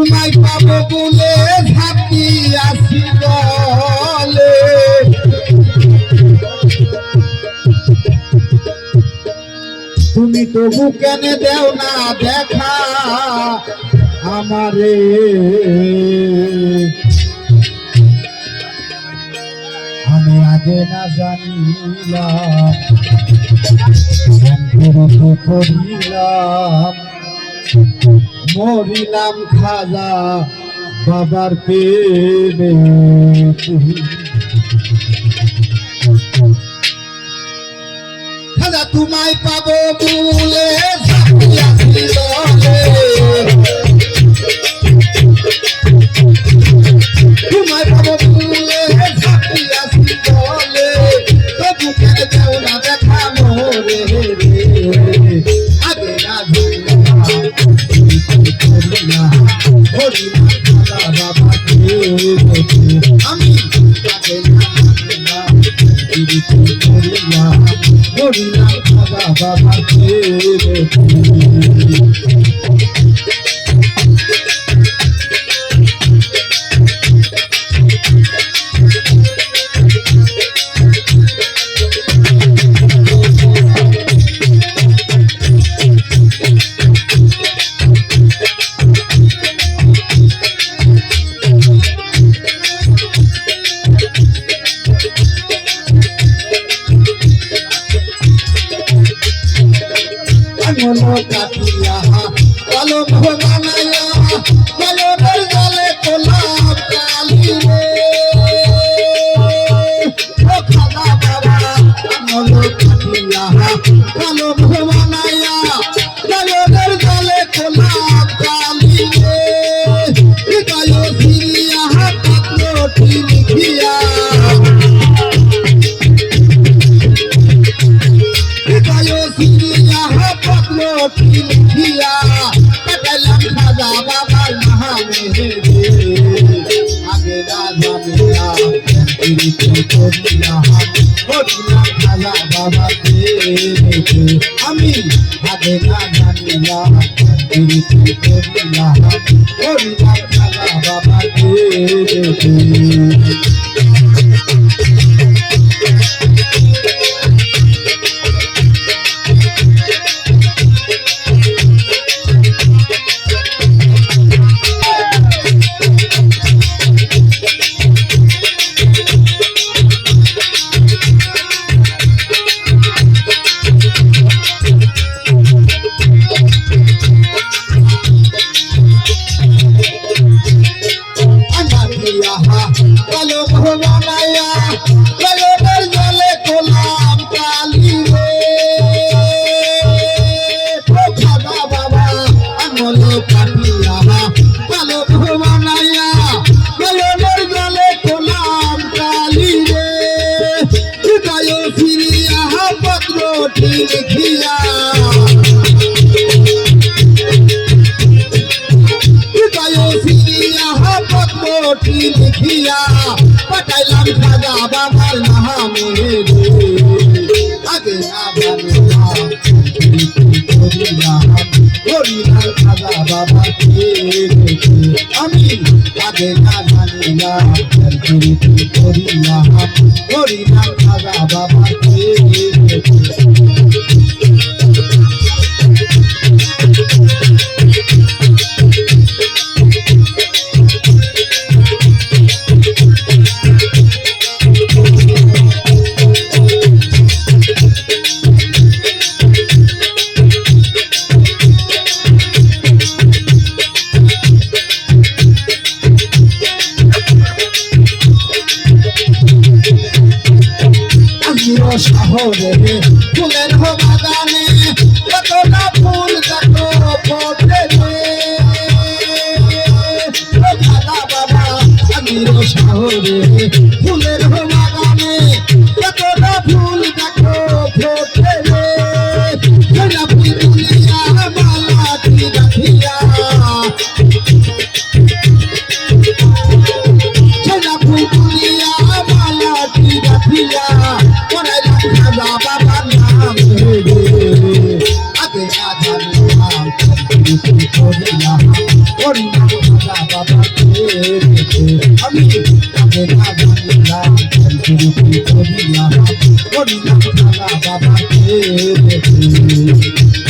তোমায় পাবো বলে ঝাঁপি আসি তুমি তবু কেন দেও না দেখা আমারে? আমি আগে না জানিলাম করিলাম মরিলাম খাজা বাবার পেবে খাজা তোমায় পাবো বলে তোমায় খাজা বাবা মনো কাটিয়া কালো ভবানায়া প্রীতি করিলাম করিলাম খাজা বাবা আমি আগে না জানিলাম প্রীতি করিলাম করিলাম খাজা বাবা আনানিয়া কালো ভবানায়া কালো জলে কোলাম কালি রে। খাদা বাবা আমল কাটিয়া, কালো ভবানায়া কালো জলে কোলাম কালি পাঠাইলাম খাজা বাবার নামে আগে না করিলাম করিলাম খাজা বাবা আমি আগে না জানিলাম, করিলাম করিলাম খাজা বাবা শহরে ফুলের বাগানে কতটা ফুল দেখো ফোটে দাদা বাবা আমিও শহরে ফুলের বাগানে কতটা Thank you.